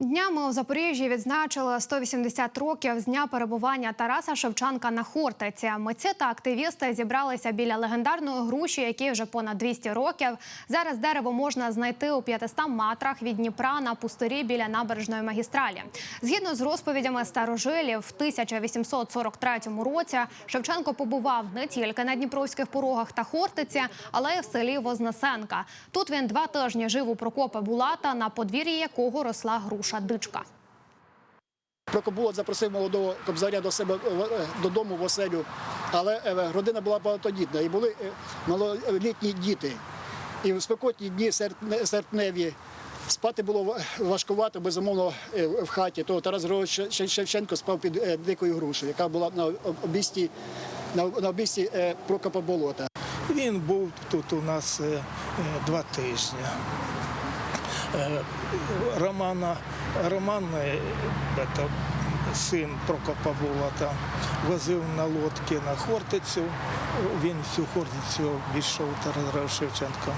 Днями у Запоріжжі відзначили 180 років з дня перебування Тараса Шевченка на Хортиці. Митці та активісти зібралися біля легендарної груші, якій вже понад 200 років. Зараз дерево можна знайти у 500 метрах від Дніпра на пустирі біля набережної магістралі. Згідно з розповідями старожилів, в 1843 році Шевченко побував не тільки на Дніпровських порогах та Хортиці, але й в селі Вознесенка. Тут він два тижні жив у Прокопа Булата, на подвір'ї якого росла груша дичка. Прокобулот запросив молодого кобзаря до себе е, додому в оселю, але е, родина була багатодітна і були е, малолітні діти. І в спекотні дні серпневі спати було важкувато, безумовно, е, в хаті. То Тарас Григорович Шевченко спав під е, дикою грушею, яка була на обісті, на обісті е, Прокопа Болота. Він був тут у нас е, е, два тижні. Е, Романа, Роман, е, это, син Прокопа Булата, возив на лодці на Хортицю. Він всю Хортицю обійшов Тарас Шевченко.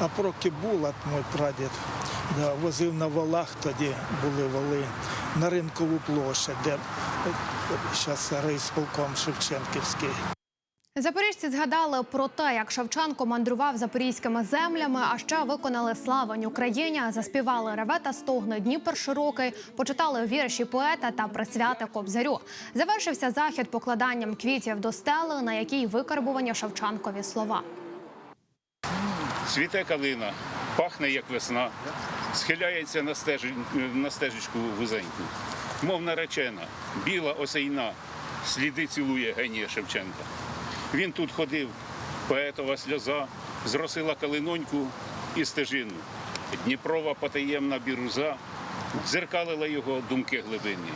А Проки Булат, мій прадід, да, возив на валах, тоді були вали, на ринкову площадь, де зараз райсполком Шевченківський. Запоріжці згадали про те, як Шевченко мандрував запорізькими землями, а ще виконали славень Україні, заспівали ревета стогне Дніпр широкий, почитали вірші поета та присвяти Кобзарю. Завершився захід покладанням квітів до стели, на якій викарбувані Шевченкові слова. Цвіте калина, пахне як весна, схиляється на, стежі, на стежечку вузеньку. Мов наречена, біла осейна, сліди цілує генія Шевченка. Він тут ходив, поетова сльоза, зросила калиноньку і стежину. Дніпрова потаємна біруза дзеркалила його думки глибинні.